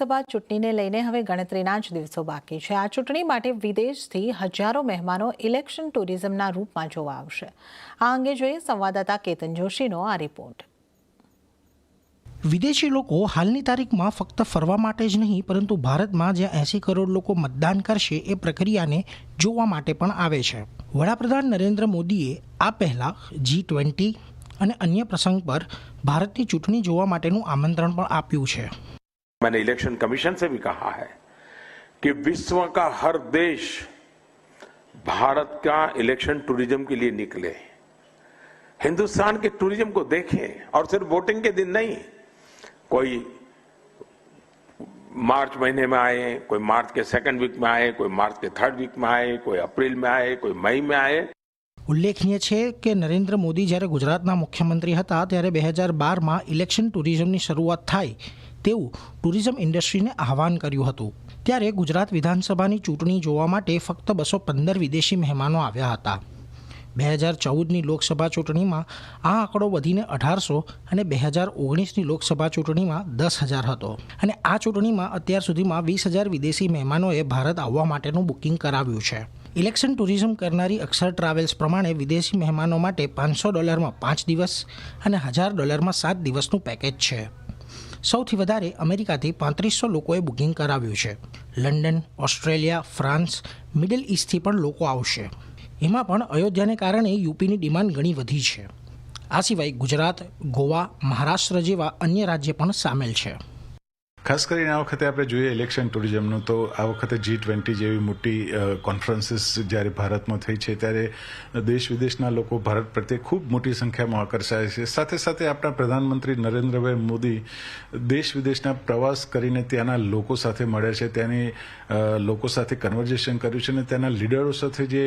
લોકસભા ચૂંટણીને લઈને હવે ગણતરીના જ દિવસો બાકી છે. આ ચૂંટણી માટે વિદેશથી હજારો મહેમાનો ઇલેક્શન ટુરિઝમના રૂપમાં જોવા આવશે. આ અંગે જોઈએ સંવાદદાતા કેતન જોશીનો આ રિપોર્ટ. વિદેશી લોકો હાલની તારીખમાં ફક્ત ફરવા માટે જ નહીં, પરંતુ ભારતમાં જ્યાં એંસી કરોડ લોકો મતદાન કરશે એ પ્રક્રિયાને જોવા માટે પણ આવે છે. વડાપ્રધાન નરેન્દ્ર મોદીએ આ પહેલાં જી ટ્વેન્ટી અને અન્ય પ્રસંગ પર ભારતની ચૂંટણી જોવા માટેનું આમંત્રણ પણ આપ્યું છે. मैंने इलेक्शन कमीशन से भी कहा है कि विश्व का हर देश भारत का इलेक्शन टूरिज़्म के लिए निकले। हिंदुस्तान के टूरिज़्म को देखें और सिर्फ़ वोटिंग के दिन नहीं, कोई मार्च महीने में आए, कोई मार्च के सेकंड वीक में आए, कोई मार्च के थर्ड वीक में आए, कोई अप्रैल में आए, कोई मई में आए। ઉલ્લેખનીય છે કે નરેન્દ્ર મોદી જ્યારે ગુજરાતના મુખ્યમંત્રી હતા ત્યારે બે હજાર બારમાં ઇલેક્શન ટુરિઝમની શરૂઆત થાય તેવું ટુરિઝમ ઇન્ડસ્ટ્રીને આહવાન કર્યું હતું. ત્યારે ગુજરાત વિધાનસભાની ચૂંટણી જોવા માટે ફક્ત બસો પંદર વિદેશી મહેમાનો આવ્યા હતા. બે હજાર ચૌદની લોકસભા ચૂંટણીમાં આ આંકડો વધીને અઢારસો અને બે હજાર ઓગણીસની લોકસભા ચૂંટણીમાં દસ હજાર હતો. અને આ ચૂંટણીમાં અત્યાર સુધીમાં વીસ હજાર વિદેશી મહેમાનોએ ભારત આવવા માટેનું બુકિંગ કરાવ્યું છે. ઇલેક્શન ટુરિઝમ કરનારી અક્ષર ટ્રાવેલ્સ પ્રમાણે વિદેશી મહેમાનો માટે પાંચસો ડોલરમાં પાંચ દિવસ અને હજાર ડોલરમાં સાત દિવસનું પેકેજ છે. સૌથી વધારે અમેરિકાથી પાંત્રીસો લોકોએ બુકિંગ કરાવ્યું છે. લંડન, ઓસ્ટ્રેલિયા, ફ્રાન્સ, મિડલ ઇસ્ટથી પણ લોકો આવશે. એમાં પણ અયોધ્યાને કારણે યુપીની ડિમાન્ડ ઘણી વધી છે. આ સિવાય ગુજરાત, ગોવા, મહારાષ્ટ્ર જેવા અન્ય રાજ્ય પણ સામેલ છે. ખાસ કરીને આ વખતે આપણે જોઈએ ઇલેક્શન ટુરિઝમનું તો આ વખતે જી ટ્વેન્ટી જેવી મોટી કોન્ફરન્સીસ જ્યારે ભારતમાં થઈ છે, ત્યારે દેશ વિદેશના લોકો ભારત પ્રત્યે ખૂબ મોટી સંખ્યામાં આકર્ષાય છે. સાથે સાથે આપણા પ્રધાનમંત્રી નરેન્દ્રભાઈ મોદી દેશ વિદેશના પ્રવાસ કરીને ત્યાંના લોકો સાથે મળ્યા છે. ત્યાંની લોકો સાથે કન્વર્ઝેશન કર્યું છે અને ત્યાંના લીડરો સાથે જે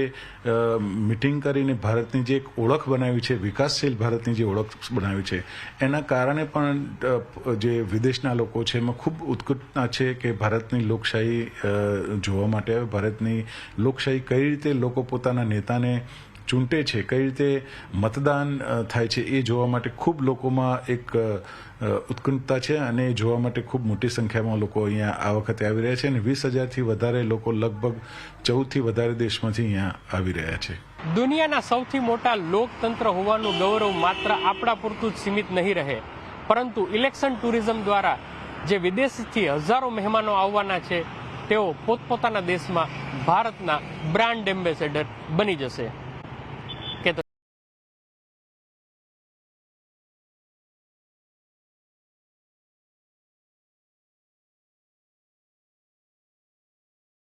મિટિંગ કરીને ભારતની જે એક ઓળખ બનાવી છે, વિકાસશીલ ભારતની જે ઓળખ બનાવી છે, એના કારણે પણ જે વિદેશના લોકો છે, એમાં ખૂબ ઉત્કૃષ્ટતા છે કે ભારતની લોકશાહી જોવા માટે ભારતની લોકશાહી કઈ રીતે લોકો પોતાના નેતાને ચૂંટે છે, કઈ રીતે મતદાન થાય છે, એ જોવા માટે ખૂબ લોકોમાં એક ઉત્કંઠતા છે અને એ જોવા માટે ખૂબ મોટી સંખ્યામાં લોકો અહીંયા આ વખતે આવી રહ્યા છે અને વીસ હજારથી વધારે લોકો લગભગ ચૌદથી વધારે દેશમાંથી અહીંયા આવી રહ્યા છે. દુનિયાના સૌથી મોટા લોકતંત્ર હોવાનું ગૌરવ માત્ર આપણા પૂરતું જ સીમિત નહીં રહે. પરંતુ ઇલેક્શન ટુરિઝમ દ્વારા જે વિદેશથી હજારો મહેમાનો આવવાના છે તેઓ પોતપોતાના દેશમાં ભારતના બ્રાન્ડ એમ્બેસેડર બની જશે.